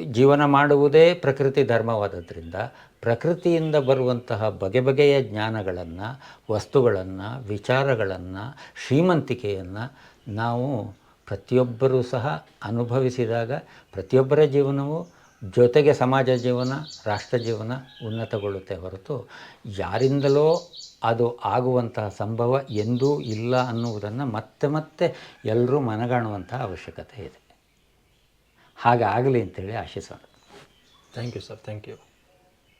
ಜೀವನ ಮಾಡುವುದೇ ಪ್ರಕೃತಿ ಧರ್ಮವಾದದ್ರಿಂದ ಪ್ರಕೃತಿಯಿಂದ ಬರುವಂತಹ ಬಗೆ ಬಗೆಯ ಜ್ಞಾನಗಳನ್ನು, ವಸ್ತುಗಳನ್ನು, ವಿಚಾರಗಳನ್ನು, ಶ್ರೀಮಂತಿಕೆಯನ್ನು ನಾವು ಪ್ರತಿಯೊಬ್ಬರೂ ಸಹ ಅನುಭವಿಸಿದಾಗ ಪ್ರತಿಯೊಬ್ಬರ ಜೀವನವು ಜೊತೆಗೆ ಸಮಾಜ ಜೀವನ, ರಾಷ್ಟ್ರ ಜೀವನ ಉನ್ನತಗೊಳ್ಳುತ್ತೆ ಹೊರತು ಯಾರಿಂದಲೋ ಅದು ಆಗುವಂತಹ ಸಂಭವ ಎಂದೂ ಇಲ್ಲ ಅನ್ನುವುದನ್ನು ಮತ್ತೆ ಮತ್ತೆ ಎಲ್ಲರೂ ಮನಗಾಣುವಂತಹ ಅವಶ್ಯಕತೆ ಇದೆ. ಹಾಗಾಗಲಿ ಅಂತೇಳಿ ಆಶಿಸೋಣ. Thank you sir thank you